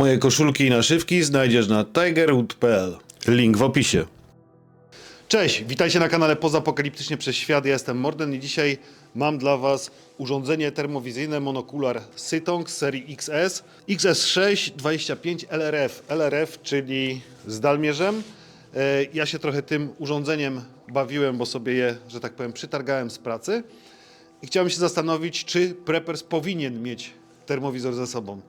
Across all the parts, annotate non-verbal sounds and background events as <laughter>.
Moje koszulki i naszywki znajdziesz na tigerwood.pl. Link w opisie. Cześć, witajcie na kanale Pozapokaliptycznie przez Świat. Ja jestem Morden i dzisiaj mam dla Was urządzenie termowizyjne monokular Sytong serii XS. XS6 25 LRF. LRF, czyli z dalmierzem. E, Ja się trochę tym urządzeniem bawiłem, bo sobie je, że tak powiem, przytargałem z pracy. I chciałem się zastanowić, czy preppers powinien mieć termowizor ze sobą.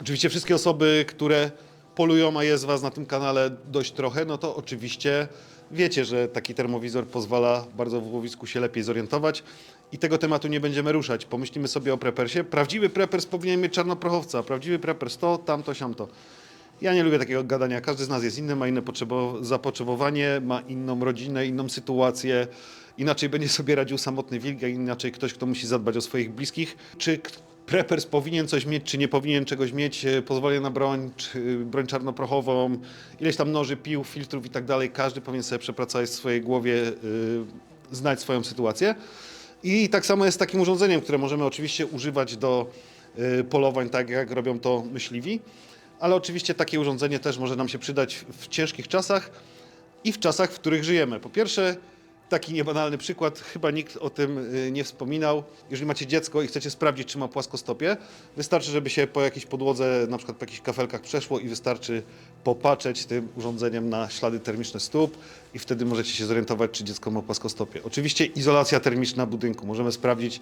Oczywiście wszystkie osoby, które polują, a jest Was na tym kanale dość trochę, no to oczywiście wiecie, że taki termowizor pozwala bardzo w łowisku się lepiej zorientować i tego tematu nie będziemy ruszać. Pomyślimy sobie o preppersie. Prawdziwy preppers powinien mieć czarnoprochowca, prawdziwy preppers to, tamto, siamto. Ja nie lubię takiego gadania. Każdy z nas jest inny, ma inne potrzebo- zapotrzebowanie, ma inną rodzinę, inną sytuację. Inaczej będzie sobie radził samotny wilk, a inaczej ktoś, kto musi zadbać o swoich bliskich. Czy preppers powinien coś mieć, czy nie powinien czegoś mieć, e, pozwolenie na broń, czy broń czarnoprochową, ileś tam noży, pił, filtrów i tak dalej. Każdy powinien sobie przepracować w swojej głowie, y, znać swoją sytuację. I tak samo jest z takim urządzeniem, które możemy oczywiście używać do polowań, tak jak robią to myśliwi. Ale oczywiście takie urządzenie też może nam się przydać w ciężkich czasach i w czasach, w których żyjemy. Po pierwsze, taki niebanalny przykład, chyba nikt o tym y, nie wspominał. Jeżeli macie dziecko i chcecie sprawdzić, czy ma płaskostopie, wystarczy, żeby się po jakiejś podłodze, na przykład po jakichś kafelkach przeszło i wystarczy popatrzeć tym urządzeniem na ślady termiczne stóp i wtedy możecie się zorientować, czy dziecko ma płaskostopie. Oczywiście izolacja termiczna budynku. Możemy sprawdzić,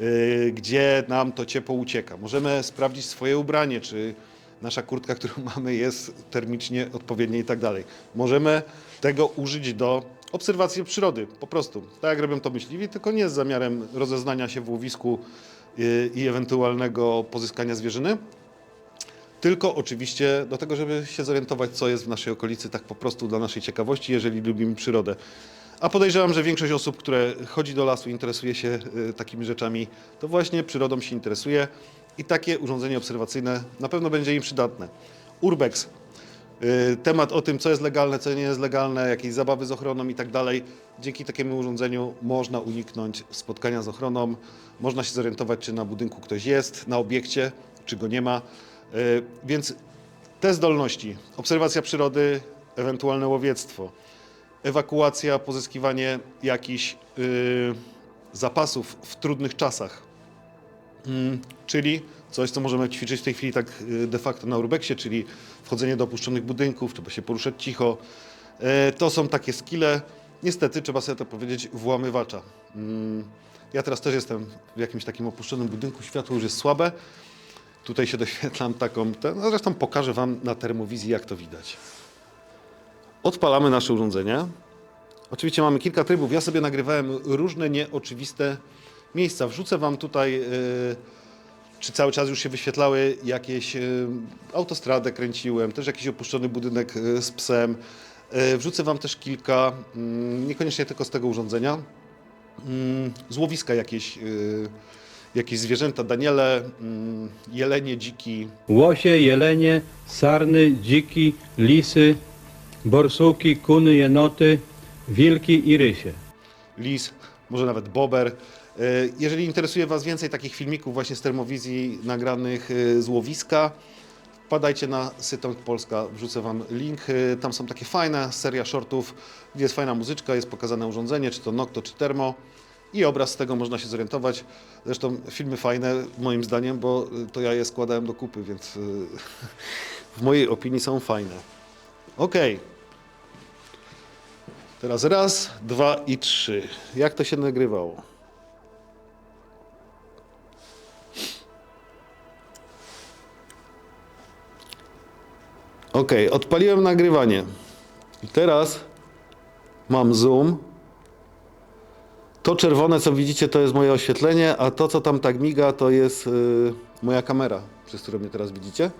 y, gdzie nam to ciepło ucieka. Możemy sprawdzić swoje ubranie, czy nasza kurtka, którą <laughs> mamy, jest termicznie odpowiednia i tak dalej. Możemy tego użyć do obserwacji przyrody, po prostu. Tak jak robią to myśliwi, tylko nie z zamiarem rozeznania się w łowisku y, i ewentualnego pozyskania zwierzyny, tylko oczywiście do tego, żeby się zorientować, co jest w naszej okolicy, tak po prostu dla naszej ciekawości, jeżeli lubimy przyrodę. A podejrzewam, że większość osób, które chodzi do lasu, interesuje się y, takimi rzeczami, to właśnie przyrodą się interesuje i takie urządzenie obserwacyjne na pewno będzie im przydatne. Urbex. Y, Temat o tym, co jest legalne, co nie jest legalne, jakieś zabawy z ochroną i tak dalej. Dzięki takiemu urządzeniu można uniknąć spotkania z ochroną, można się zorientować, czy na budynku ktoś jest, na obiekcie, czy go nie ma. Y, Więc te zdolności, obserwacja przyrody, ewentualne łowiectwo, ewakuacja, pozyskiwanie jakichś y, zapasów w trudnych czasach, Mm, czyli coś, co możemy ćwiczyć w tej chwili tak y, de facto na urbexie, czyli wchodzenie do opuszczonych budynków, trzeba się poruszać cicho. E, To są takie skille, niestety trzeba sobie to powiedzieć, włamywacza. Mm, Ja teraz też jestem w jakimś takim opuszczonym budynku, światło już jest słabe. Tutaj się <laughs> doświetlam taką, no zresztą pokażę Wam na termowizji, jak to widać. Odpalamy nasze urządzenie. Oczywiście mamy kilka trybów. Ja sobie nagrywałem różne nieoczywiste miejsca. Wrzucę Wam tutaj, yy, czy cały czas już się wyświetlały jakieś yy, autostradę kręciłem, też jakiś opuszczony budynek yy, z psem. Yy, wrzucę Wam też kilka, yy, niekoniecznie tylko z tego urządzenia, yy, złowiska jakieś, jakieś zwierzęta, daniele, yy, jelenie, dziki, Łosie, jelenie, sarny, dziki, lisy, borsuki, kuny, jenoty, wilki i rysie. lis, może nawet bober. E, Jeżeli interesuje Was więcej takich filmików właśnie z termowizji nagranych e, z łowiska, wpadajcie na Sytong Polska, wrzucę Wam link. E, Tam są takie fajne seria shortów, gdzie jest fajna muzyczka, jest pokazane urządzenie, czy to Nocto, czy Termo. I obraz z tego można się zorientować. Zresztą filmy fajne moim zdaniem, bo to ja je składałem do kupy, więc <laughs> w mojej opinii są fajne. Okej. Teraz raz, dwa i trzy. Jak to się nagrywało? Ok, odpaliłem nagrywanie. I teraz mam zoom. To czerwone, co widzicie, to jest moje oświetlenie, a to, co tam tak miga, to jest yy, moja kamera, przez którą mnie teraz widzicie.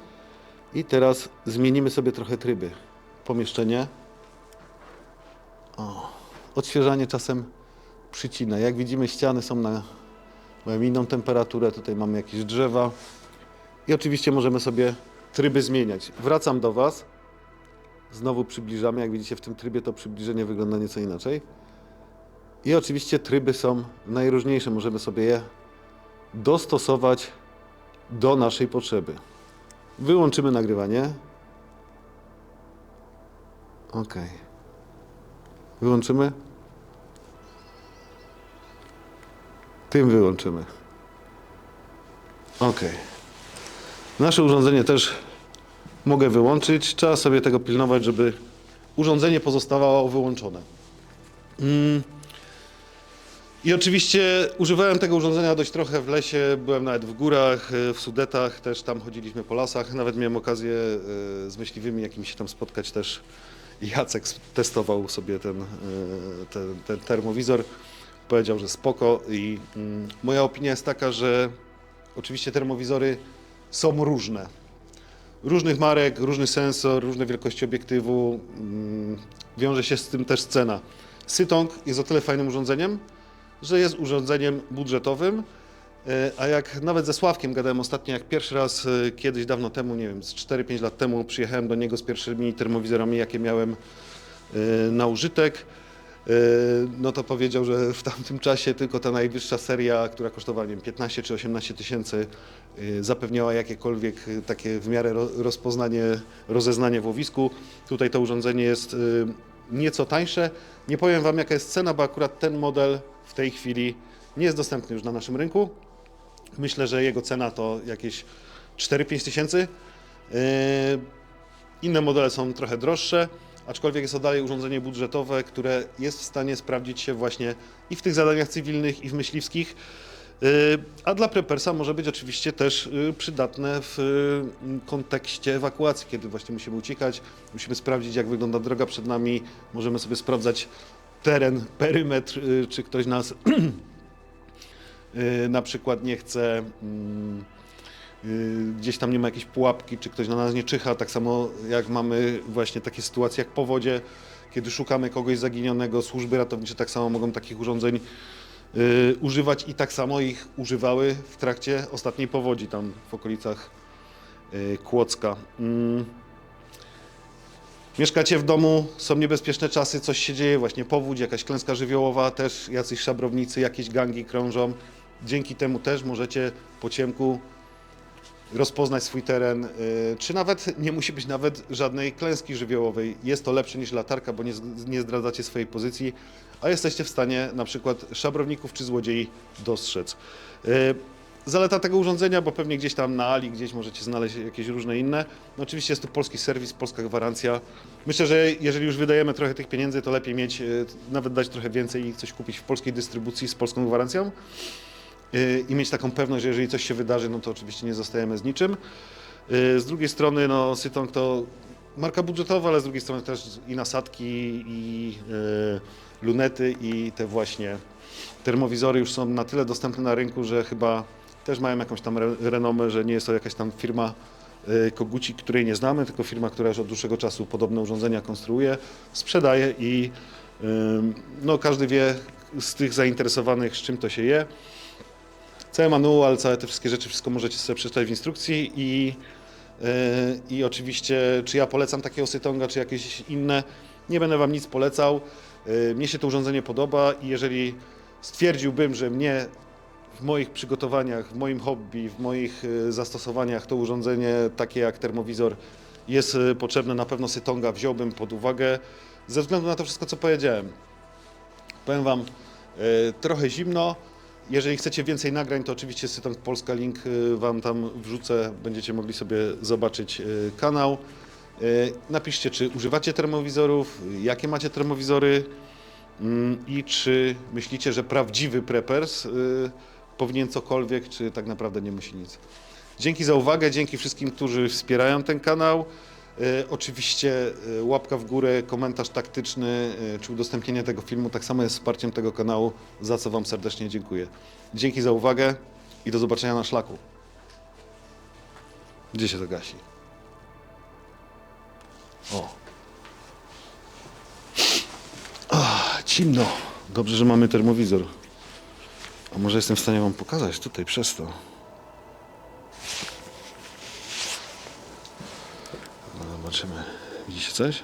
I teraz zmienimy sobie trochę tryby. Pomieszczenie. Odświeżanie czasem przycina. Jak widzimy, ściany są na mają inną temperaturę. Tutaj mamy jakieś drzewa. I oczywiście możemy sobie tryby zmieniać. Wracam do Was. Znowu przybliżamy. Jak widzicie, w tym trybie to przybliżenie wygląda nieco inaczej. I oczywiście tryby są najróżniejsze. Możemy sobie je dostosować do naszej potrzeby. Wyłączymy nagrywanie. Ok. Wyłączymy. Tym wyłączymy. Ok. Nasze urządzenie też mogę wyłączyć. Trzeba sobie tego pilnować, żeby urządzenie pozostawało wyłączone. Mm. I oczywiście używałem tego urządzenia dość trochę w lesie, byłem nawet w górach, y, w Sudetach, też tam chodziliśmy po lasach, nawet miałem okazję y, z myśliwymi jakimiś się tam spotkać też. Jacek testował sobie ten, y, ten, ten termowizor, powiedział, że spoko i mm, moja opinia jest taka, że oczywiście termowizory są różne. Różnych marek, różny sensor, różne wielkości obiektywu, mm, wiąże się z tym też cena. Sytong jest o tyle fajnym urządzeniem, że jest urządzeniem budżetowym, e, a jak nawet ze Sławkiem gadałem ostatnio, jak pierwszy raz e, kiedyś dawno temu, nie wiem, z 4-5 lat temu przyjechałem do niego z pierwszymi termowizorami, jakie miałem e, na użytek, no to powiedział, że w tamtym czasie tylko ta najwyższa seria, która kosztowała nie wiem, 15 czy 18 tysięcy, e, zapewniała jakiekolwiek e, takie w miarę ro- rozpoznanie, rozeznanie w łowisku. Tutaj to urządzenie jest nieco tańsze. Nie powiem Wam jaka jest cena, bo akurat ten model w tej chwili nie jest dostępny już na naszym rynku. Myślę, że jego cena to jakieś 4-5 tysięcy. Yy, Inne modele są trochę droższe, aczkolwiek jest to dalej urządzenie budżetowe, które jest w stanie sprawdzić się właśnie i w tych zadaniach cywilnych, i w myśliwskich. Yy, A dla prepersa może być oczywiście też yy, przydatne w yy, kontekście ewakuacji, kiedy właśnie musimy uciekać, musimy sprawdzić jak wygląda droga przed nami, możemy sobie sprawdzać teren, perymetr, czy ktoś nas <clears throat> na przykład nie chce, mm, gdzieś tam nie ma jakiejś pułapki, czy ktoś na nas nie czyha, tak samo jak mamy właśnie takie sytuacje jak powodzie, kiedy szukamy kogoś zaginionego, służby ratownicze tak samo mogą takich urządzeń y, używać i tak samo ich używały w trakcie ostatniej powodzi tam w okolicach y, Kłodzka. Mm. Mieszkacie w domu, są niebezpieczne czasy, coś się dzieje, właśnie powódź, jakaś klęska żywiołowa, też jacyś szabrownicy, jakieś gangi krążą. Dzięki temu też możecie po ciemku rozpoznać swój teren, y, czy nawet nie musi być nawet żadnej klęski żywiołowej. Jest to lepsze niż latarka, bo nie, nie zdradzacie swojej pozycji, a jesteście w stanie na przykład szabrowników czy złodziei dostrzec. Y, Zaleta tego urządzenia, bo pewnie gdzieś tam na Ali, gdzieś możecie znaleźć jakieś różne inne. No oczywiście jest tu polski serwis, polska gwarancja. Myślę, że jeżeli już wydajemy trochę tych pieniędzy, to lepiej mieć, y, nawet dać trochę więcej i coś kupić w polskiej dystrybucji z polską gwarancją i mieć taką pewność, że jeżeli coś się wydarzy, no to oczywiście nie zostajemy z niczym. Y, Z drugiej strony, no Sytong to marka budżetowa, ale z drugiej strony też i nasadki, i y, lunety, i te właśnie termowizory już są na tyle dostępne na rynku, że chyba też mają jakąś tam re- renomę, że nie jest to jakaś tam firma y, kogucik, której nie znamy, tylko firma, która już od dłuższego czasu podobne urządzenia konstruuje, sprzedaje i y, no, każdy wie z tych zainteresowanych, z czym to się je. Cały manual, całe te wszystkie rzeczy, wszystko możecie sobie przeczytać w instrukcji i, yy, i oczywiście, czy ja polecam takiego Sytonga, czy jakieś inne, nie będę Wam nic polecał. Yy, Mnie się to urządzenie podoba i jeżeli stwierdziłbym, że mnie w moich przygotowaniach, w moim hobby, w moich yy, zastosowaniach to urządzenie takie jak termowizor jest yy, potrzebne, na pewno Sytonga wziąłbym pod uwagę ze względu na to wszystko, co powiedziałem. Powiem Wam, e, trochę zimno. Jeżeli chcecie więcej nagrań, to oczywiście Sytong Polska link e, Wam tam wrzucę. Będziecie mogli sobie zobaczyć e, kanał. E, Napiszcie, czy używacie termowizorów, jakie macie termowizory mm, i czy myślicie, że prawdziwy preppers powinien cokolwiek, czy tak naprawdę nie musi nic. Dzięki za uwagę, dzięki wszystkim, którzy wspierają ten kanał. E, Oczywiście e, łapka w górę, komentarz taktyczny e, czy udostępnienie tego filmu tak samo jest wsparciem tego kanału, za co Wam serdecznie dziękuję. Dzięki za uwagę i do zobaczenia na szlaku. Gdzie się to gasi? O. Ach, zimno. Dobrze, że mamy termowizor. A może jestem w stanie Wam pokazać tutaj przez to. zobaczymy. Widzicie coś?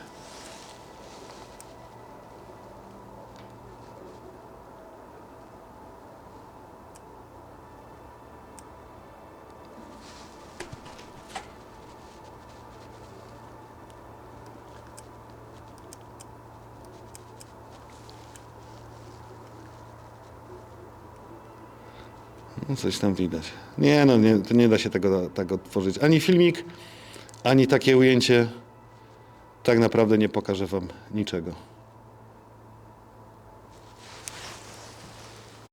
No coś tam widać. Nie, no nie, to nie da się tego tak otworzyć. Ani filmik, ani takie ujęcie tak naprawdę nie pokaże wam niczego.